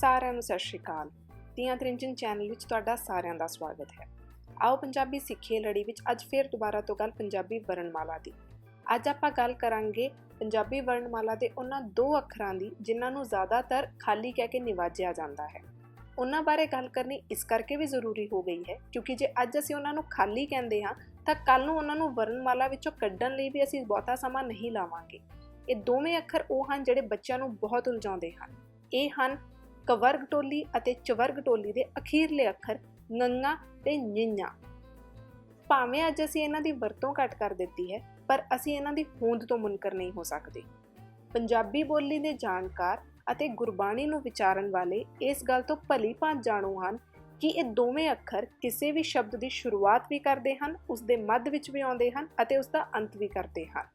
ਸਾਰਿਆਂ ਨੂੰ ਸਤਿ ਸ਼੍ਰੀ ਅਕਾਲ। ਤੀਆਂ ਤ੍ਰਿੰਜਨ ਚੈਨਲ ਵਿੱਚ ਤੁਹਾਡਾ ਸਾਰਿਆਂ ਦਾ ਸਵਾਗਤ ਹੈ। ਆਓ ਪੰਜਾਬੀ ਸਿੱਖੀ ਲੜੀ ਵਿੱਚ ਅੱਜ ਫੇਰ ਦੁਬਾਰਾ ਤੋਂ ਗੱਲ ਪੰਜਾਬੀ ਵਰਣਮਾਲਾ ਦੀ। ਅੱਜ ਆਪਾਂ ਗੱਲ ਕਰਾਂਗੇ ਪੰਜਾਬੀ ਵਰਣਮਾਲਾ ਦੇ ਉਹਨਾਂ ਦੋ ਅੱਖਰਾਂ ਦੀ, ਜਿਨ੍ਹਾਂ ਨੂੰ ਜ਼ਿਆਦਾਤਰ ਖਾਲੀ ਕਹਿ ਕੇ ਨਿਵਾਜਿਆ ਜਾਂਦਾ ਹੈ। ਉਹਨਾਂ ਬਾਰੇ ਗੱਲ ਕਰਨੀ ਇਸ ਕਰਕੇ ਵੀ ਜ਼ਰੂਰੀ ਹੋ ਗਈ ਹੈ, ਕਿਉਂਕਿ ਜੇ ਅੱਜ ਅਸੀਂ ਉਹਨਾਂ ਨੂੰ ਖਾਲੀ ਕਹਿੰਦੇ ਹਾਂ, ਤਾਂ ਕੱਲ ਨੂੰ ਉਹਨਾਂ ਨੂੰ ਵਰਣਮਾਲਾ ਵਿੱਚੋਂ ਕੱਢਣ ਲਈ ਵੀ ਅਸੀਂ ਬਹੁਤਾ ਸਮਾਂ ਨਹੀਂ ਲਾਵਾਂਗੇ। ਇਹ ਦੋਵੇਂ ਅੱਖਰ ਉਹ ਹਨ ਜਿਹੜੇ ਬੱਚਿਆਂ ਨੂੰ ਬਹੁਤ ਉਲਝਾਉਂਦੇ ਹਨ। ਇਹ ਹਨ ਕਵਰਗ ਟੋਲੀ ਅਤੇ ਚਵਰਗ ਟੋਲੀ ਦੇ ਅਖੀਰਲੇ ਅੱਖਰ ਨੰਗਾ ਤੇ ਨਿੰਨਾ। ਭਾਵੇਂ ਅੱਜ ਅਸੀਂ ਇਹਨਾਂ ਦੀ ਵਰਤੋਂ ਘੱਟ ਕਰ ਦਿੱਤੀ ਹੈ, ਪਰ ਅਸੀਂ ਇਹਨਾਂ ਦੀ ਹੋਂਦ ਤੋਂ ਮੁਨਕਰ ਨਹੀਂ ਹੋ ਸਕਦੇ। ਪੰਜਾਬੀ ਬੋਲੀ ਦੇ ਜਾਣਕਾਰ ਅਤੇ ਗੁਰਬਾਣੀ ਨੂੰ ਵਿਚਾਰਨ ਵਾਲੇ ਇਸ ਗੱਲ ਤੋਂ ਭਲੀ ਭਾਂਤ ਜਾਣੂ ਹਨ ਕਿ ਇਹ ਦੋਵੇਂ ਅੱਖਰ ਕਿਸੇ ਵੀ ਸ਼ਬਦ ਦੀ ਸ਼ੁਰੂਆਤ ਵੀ ਕਰਦੇ ਹਨ, ਉਸ ਦੇ ਮੱਧ ਵਿੱਚ ਵੀ ਆਉਂਦੇ ਹਨ ਅਤੇ ਉਸ ਦਾ ਅੰਤ ਵੀ ਕਰਦੇ ਹਨ।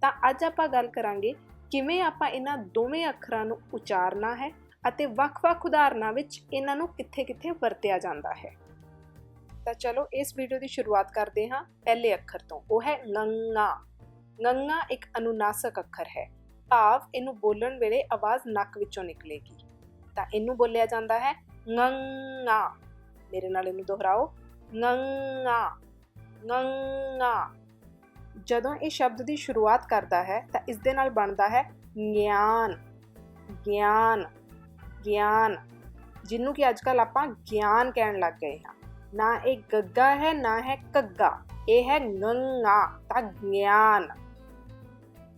ਤਾਂ ਅੱਜ ਆਪਾਂ ਗੱਲ ਕਰਾਂਗੇ ਕਿਵੇਂ ਆਪਾਂ ਇਹਨਾਂ ਦੋਵੇਂ ਅੱਖਰਾਂ ਨੂੰ ਉਚਾਰਨਾ ਹੈ ਅਤੇ ਵੱਖ-ਵੱਖ ਉਦਾਹਰਨਾਂ ਵਿੱਚ ਇਹਨਾਂ ਨੂੰ ਕਿੱਥੇ-ਕਿੱਥੇ ਵਰਤਿਆ ਜਾਂਦਾ ਹੈ। ਤਾਂ ਚਲੋ ਇਸ ਵੀਡੀਓ ਦੀ ਸ਼ੁਰੂਆਤ ਕਰਦੇ ਹਾਂ ਪਹਿਲੇ ਅੱਖਰ ਤੋਂ। ਉਹ ਹੈ ਨੰਗਾ। ਨੰਗਾ ਇੱਕ ਅਨੁਨਾਸਕ ਅੱਖਰ ਹੈ। ਭਾਵ ਇਹਨੂੰ ਬੋਲਣ ਵੇਲੇ ਆਵਾਜ਼ ਨੱਕ ਵਿੱਚੋਂ ਨਿਕਲੇਗੀ। ਤਾਂ ਇਹਨੂੰ ਬੋਲਿਆ ਜਾਂਦਾ ਹੈ ਨੰਗਾ। ਮੇਰੇ ਨਾਲ ਇਹਨੂੰ ਦੁਹਰਾਓ। ਨੰਗਾ। ਨੰਗਾ। ਜਦੋਂ ਇਹ ਸ਼ਬਦ ਦੀ ਸ਼ੁਰੂਆਤ ਕਰਦਾ ਹੈ ਤਾਂ ਇਸ ਦੇ ਨਾਲ ਬਣਦਾ ਹੈ ਗਿਆਨ। ਗਿਆਨ। ਗਿਆਨ, ਜਿਹਨੂੰ ਕਿ ਅੱਜਕੱਲ ਆਪਾਂ ਗਿਆਨ ਕਹਿਣ ਲੱਗ ਗਏ ਹਾਂ। ਨਾ ਇਹ ਗੱਗਾ ਹੈ, ਨਾ ਹੈ ਕੱਗਾ ਇਹ ਹੈ ਗੰਗਾ ਤਾਂ ਗਿਆਨ।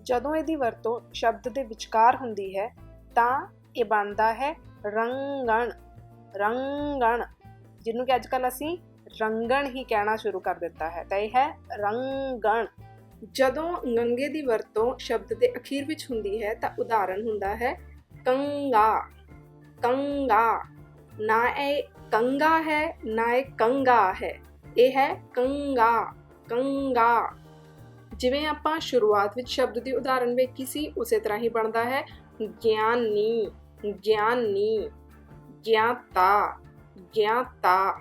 ਜਦੋਂ ਇਹਦੀ ਵਰਤੋਂ ਸ਼ਬਦ ਦੇ ਵਿਚਕਾਰ ਹੁੰਦੀ ਹੈ, ਤਾਂ ਇਹ ਬਣਦਾ ਹੈ ਰੰਗਣ ਰੰਗਣ, ਜਿਹਨੂੰ ਕਿ ਅੱਜਕੱਲ ਅਸੀਂ ਰੰਗਣ ਹੀ ਕਹਿਣਾ ਸ਼ੁਰੂ ਕਰ ਦਿੱਤਾ ਹੈ, ਤਾਂ ਇਹ ਹੈ ਰੰਗਣ। ਜਦੋਂ ਗੰਗੇ ਦੀ ਵਰਤੋਂ ਸ਼ਬਦ ਦੇ ਅਖੀਰ ਵਿੱਚ ਹੁੰਦੀ ਹੈ, ਤਾਂ ਉਦਾਹਰਨ ਹੁੰਦਾ ਹੈ ਕੰਗਾ। ਕੰਗਾ। ਨਾ ਇਹ ਕੰਗਾ ਹੈ, ਨਾ ਇਹ ਕੰਗਾ ਹੈ। ਇਹ ਹੈ ਕੰਗਾ ਕੰਗਾ। ਜਿਵੇਂ ਆਪਾਂ ਸ਼ੁਰੂਆਤ ਵਿੱਚ ਸ਼ਬਦ ਦੀ ਉਦਾਹਰਨ ਵੇਖੀ ਸੀ, ਉਸੇ ਤਰ੍ਹਾਂ ਹੀ ਬਣਦਾ ਹੈ। ਗਿਆਨੀ ਗਿਆਨੀ, ਗਿਆਤਾ ਗਿਆਤਾ।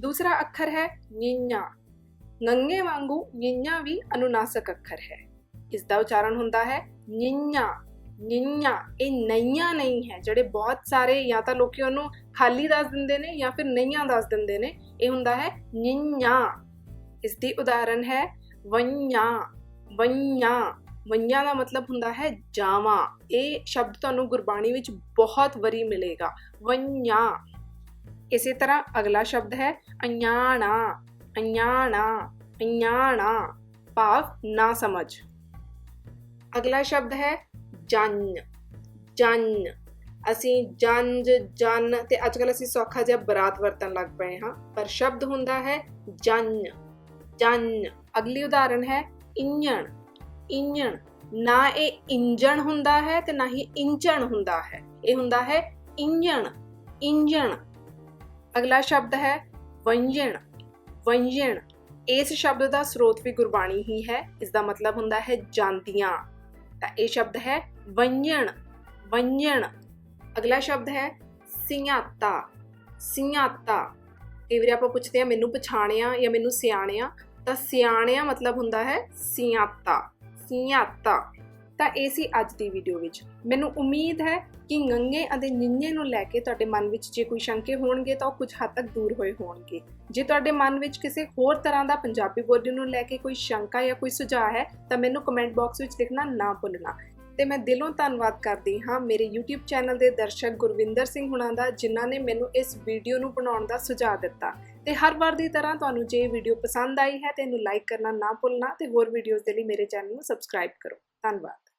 ਦੂਸਰਾ ਅੱਖਰ ਹੈ ਨਿੰਨਾ ਨੰਗੇ ਵਾਂਗੂ ਨਿੰਨਾ ਵੀ ਅਨੁਨਾਸਕ ਅੱਖਰ ਹੈ। ਇਸ ਦਾ ਉਚਾਰਨ ਹੁੰਦਾ ਹੈ ਨਿੰਨਾ ਨਿੰਨਾ ਇਹ ਨਈਆਂ ਨਹੀਂ ਹੈ। ਜਿਹੜੇ ਬਹੁਤ ਸਾਰੇ ਜਾਂ ਤਾਂ ਲੋਕੀ ਉਹਨੂੰ ਖਾਲੀ ਦੱਸ ਦਿੰਦੇ ਨੇ ਜਾਂ ਫਿਰ ਨਈਆਂ ਦੱਸ ਦਿੰਦੇ ਨੇ, ਇਹ ਹੁੰਦਾ ਹੈ ਨਿੰਨਾ ਇਸ ਦੀ ਉਦਾਹਰਨ ਹੈ ਵੰਆਂ ਵੰਆਂ ਵੰਨਿਆ ਦਾ ਮਤਲਬ ਹੁੰਦਾ ਹੈ ਜਾਵਾ। ਇਹ ਸ਼ਬਦ ਤੁਹਾਨੂੰ ਗੁਰਬਾਣੀ ਵਿੱਚ ਬਹੁਤ ਵਾਰੀ ਮਿਲੇਗਾ। ਵੰਆਂ ਇਸੇ ਤਰ੍ਹਾਂ ਅਗਲਾ ਸ਼ਬਦ ਹੈ ਅਣਾਣਾ ਅਣਾਣਾ ਅਣਾਣਾ ਭਾਵ ਨਾ ਸਮਝ। ਅਗਲਾ ਸ਼ਬਦ ਹੈ ਜਨ ਜਨ। ਅਸੀਂ ਜੰਜ, ਜਨ ਤੇ ਅੱਜਕੱਲ ਅਸੀਂ ਸੌਖਾ ਜਿਹਾ ਬਰਾਤ ਵਰਤਣ ਲੱਗ ਪਏ ਹਾਂ, ਪਰ ਸ਼ਬਦ ਹੁੰਦਾ ਹੈ ਜਨ ਜਨ। ਅਗਲੀ ਉਦਾਹਰਨ ਹੈ ਇੰਜਣ ਇੰਜਣ। ਨਾ ਇਹ ਇੰਜਣ ਹੁੰਦਾ ਹੈ ਤੇ ਨਾ ਹੀ ਇੰਜਣ ਹੁੰਦਾ ਹੈ। ਇਹ ਹੁੰਦਾ ਹੈ ਇੰਜਣ ਇੰਜਣ। ਅਗਲਾ ਸ਼ਬਦ ਹੈ ਵੰਜਣ ਵੰਜਣ। ਇਸ ਸ਼ਬਦ ਦਾ ਸਰੋਤ ਵੀ ਗੁਰਬਾਣੀ ਹੀ ਹੈ ਇਸ ਦਾ ਮਤਲਬ ਹੁੰਦਾ ਹੈ ਜਾਂਦੀਆਂ। ਤਾਂ ਇਹ ਸ਼ਬਦ ਹੈ ਵੰਜਣ ਵੰਜਣ। ਅਗਲਾ ਸ਼ਬਦ ਹੈ ਸਿਆਤਾ ਸਿਆਤਾ। ਕਈ ਵਾਰੀ ਆਪਾਂ ਪੁੱਛਦੇ ਆ ਮੈਨੂੰ ਪਛਾਣਿਆ ਜਾਂ ਮੈਨੂੰ ਸਿਆਣਿਆ? ਤਾਂ ਸਿਆਣਿਆ ਮਤਲਬ ਹੁੰਦਾ ਹੈ ਸਿਆਤਾ ਸਿਆਤਾ। ਤਾਂ ਇਹ ਸੀ ਅੱਜ ਦੀ ਵੀਡੀਓ ਵਿੱਚ। ਮੈਨੂੰ ਉਮੀਦ ਹੈ ਕਿ ਗੰਗੇ ਅਤੇ ਨਿੰਨੇ ਨੂੰ ਲੈ ਕੇ ਤੁਹਾਡੇ ਮਨ ਵਿੱਚ ਜੇ ਕੋਈ ਸ਼ੰਕੇ ਹੋਣਗੇ ਤਾਂ ਉਹ ਕੁਝ ਹੱਦ ਤੱਕ ਦੂਰ ਹੋਏ ਹੋਣਗੇ। ਜੇ ਤੁਹਾਡੇ ਮਨ ਵਿੱਚ ਕਿਸੇ ਹੋਰ ਤਰ੍ਹਾਂ ਦਾ ਪੰਜਾਬੀ ਬੋਲੀ ਨੂੰ ਲੈ ਕੇ ਕੋਈ ਸ਼ੰਕਾ ਜਾਂ ਕੋਈ ਸੁਝਾਅ ਹੈ, ਤਾਂ ਮੈਨੂੰ ਕਮੈਂਟ ਬਾਕਸ ਵਿੱਚ ਲਿਖਣਾ ਨਾ ਭੁੱਲਣਾ। ਤੇ ਮੈਂ ਦਿਲੋਂ ਧੰਨਵਾਦ ਕਰਦੀ ਹਾਂ ਮੇਰੇ YouTube ਚੈਨਲ ਦੇ ਦਰਸ਼ਕ ਗੁਰਵਿੰਦਰ ਸਿੰਘ ਹੁਣਾਂ ਦਾ, ਜਿਨ੍ਹਾਂ ਨੇ ਮੈਨੂੰ ਇਸ ਵੀਡੀਓ ਨੂੰ ਬਣਾਉਣ ਦਾ ਸੁਝਾਅ ਦਿੱਤਾ। ਤੇ ਹਰ ਵਾਰ ਦੀ ਤਰ੍ਹਾਂ ਤੁਹਾਨੂੰ ਜੇ ਇਹ ਵੀਡੀਓ ਪਸੰਦ ਆਈ ਹੈ ਤੇ ਇਹਨੂੰ ਲਾਈਕ ਕਰਨਾ ਨਾ ਭੁੱਲਣਾ ਤੇ ਹੋਰ ਵੀਡੀਓਜ਼ ਦੇ ਲਈ ਮੇਰੇ ਚੈਨਲ ਨੂੰ ਸਬਸਕ੍ਰਾਈਬ ਕਰੋ। ਧੰਨਵਾਦ।